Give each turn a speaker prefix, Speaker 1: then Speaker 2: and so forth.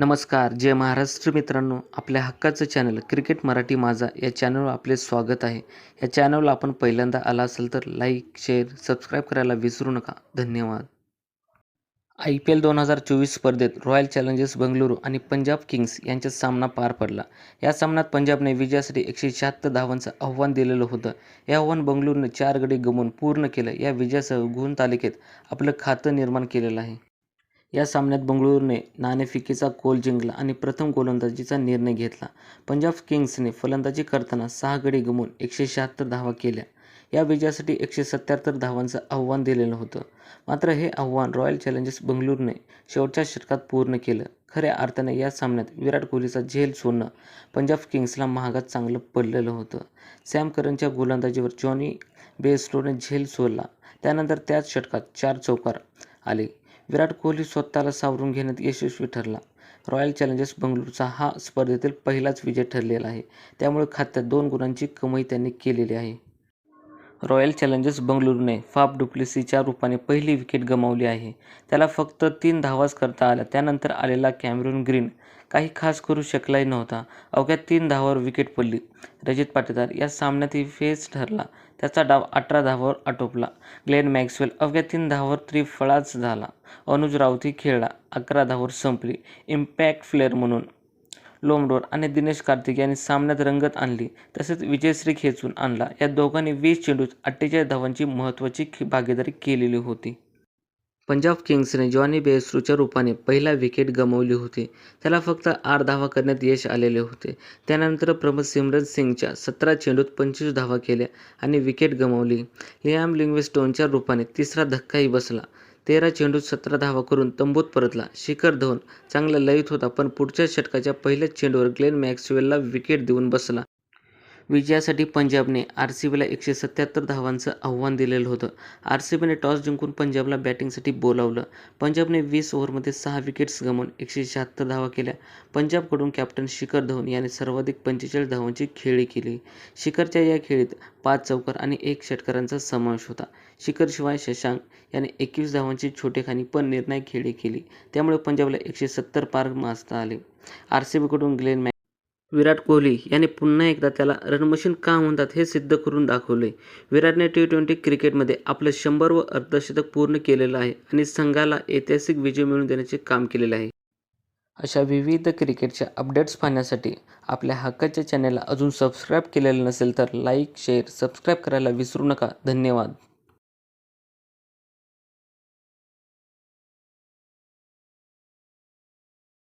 Speaker 1: नमस्कार जय महाराष्ट्र मित्रांनो. आपल्या हक्काचं चॅनल क्रिकेट मराठी माझा या चॅनलवर आपले स्वागत आहे. या चॅनलला आपण पहिल्यांदा आला असेल तर लाईक शेअर सबस्क्राईब करायला विसरू नका. धन्यवाद. आय पी एल दोन हजार चोवीस स्पर्धेत रॉयल चॅलेंजर्स बंगळुरू आणि पंजाब किंग्स यांच्यात सामना पार पडला. या सामन्यात पंजाबने विजयासाठी एकशे शहात्तर धावांचं आव्हान दिलेलं होतं. हे आव्हान बंगळुरूने चार गडी गमवून पूर्ण केलं. या विजयासह गुण तालिकेत आपलं खातं निर्माण केलेलं आहे. या सामन्यात बंगळुरूने नाणेफिकीचा कोल जिंकला आणि प्रथम गोलंदाजीचा निर्णय घेतला. पंजाब किंग्सने फलंदाजी करताना सहा गडी गमवून एकशे शहात्तर धावा केल्या. या विजयासाठी एकशे सत्याहत्तर धावांचं आव्हान दिलेलं होतं. मात्र हे आव्हान रॉयल चॅलेंजर्स बंगळुरूने शेवटच्या षटकात पूर्ण केलं. खऱ्या अर्थाने या सामन्यात विराट कोहलीचा झेल सोडणं पंजाब किंग्सला महागात चांगलं पडलेलं होतं. सॅम करनच्या गोलंदाजीवर जॉनी बेस्टोने झेल सोडला. त्यानंतर त्याच षटकात चार चौकार आले. विराट कोहली स्वतःला सावरून घेण्यात यशस्वी ठरला. रॉयल चॅलेंजर्स बंगळुरूचा हा स्पर्धेतील पहिलाच विजय ठरलेला आहे. त्यामुळे खात्यात दोन गुणांची कमाई त्यांनी केलेली आहे. रॉयल चॅलेंजर्स बंगळुरूने फाफ डुप्लेसीच्या रूपाने पहिली विकेट गमावली आहे. त्याला फक्त तीन धावाच करता आल्या. त्यानंतर आलेला कॅमेरून ग्रीन काही खास करू शकलाही नव्हता. अवघ्या तीन धावावर विकेट पडली. रजित पाटीदार या सामन्यातही फेस ठरला. त्याचा डाव अठरा धावावर आटोपला. ग्लेन मॅक्सवेल अवघ्या तीन धावावर त्रिफळाच झाला. अनुज राऊतही खेळला. अकरा धावावर संपली. इम्पॅक्ट फ्लेअर म्हणून लोमडोर आणि दिनेश कार्तिक यांनी सामन्यात रंगत आणली. तसेच विजयश्री खेचून आणला. या दोघांनी वीस चेंडूत अठ्ठेचाळीस धावांची महत्त्वाची भागीदारी केलेली होती. पंजाब किंग्सने जॉनी बेस्ट्रूच्या रूपाने पहिला विकेट गमावली होती. त्याला फक्त आठ धावा करण्यात यश आलेले होते. त्यानंतर प्रमोद सिमरन सिंगच्या सतरा चेंडूत पंचवीस धावा केल्या आणि विकेट गमावली. लियाम लिंग्वेस्टोनच्या रूपाने तिसरा धक्काही बसला. तेरा चेंडूत सतरा धावा करून तंबूत परतला. शिखर धवन चांगला लयीत होता पण पुढच्या षटकाच्या पहिल्याच चेंडूवर ग्लेन मॅक्सवेलला विकेट देऊन बसला. विजयासाठी पंजाबने आर सी बीला एकशे सत्याहत्तर धावांचं आव्हान दिलेलं होतं. आर सी बीने टॉस जिंकून पंजाबला बॅटिंगसाठी बोलावलं. पंजाबने वीस ओव्हरमध्ये सहा विकेट्स गमावून एकशे शहात्तर धावा केल्या. पंजाबकडून कॅप्टन शिखर धवन याने सर्वाधिक पंचेचाळीस धावांची खेळी केली. शिखरच्या या खेळीत पाच चौकार आणि एक षटकारांचा समावेश होता. शिखरशिवाय शशांक याने एकवीस धावांची छोटेखानी पण निर्णायक खेळी केली. त्यामुळे पंजाबला एकशे सत्तर पार माजता आले. आर सी बीकडून ग्लेन मॅ विराट कोहली याने पुन्हा एकदा त्याला रनमशीन का म्हणतात हे सिद्ध करून दाखवले. विराटने टी ट्वेंटी क्रिकेटमध्ये आपलं शंभर व अर्धशतक पूर्ण केलेलं आहे आणि संघाला ऐतिहासिक विजय मिळवून देण्याचे काम केलेले आहे. अशा विविध क्रिकेटच्या अपडेट्स पाहण्यासाठी आपल्या हक्काच्या चॅनलला अजून सबस्क्राईब केलेलं नसेल तर लाईक शेअर सबस्क्राईब करायला विसरू नका. धन्यवाद.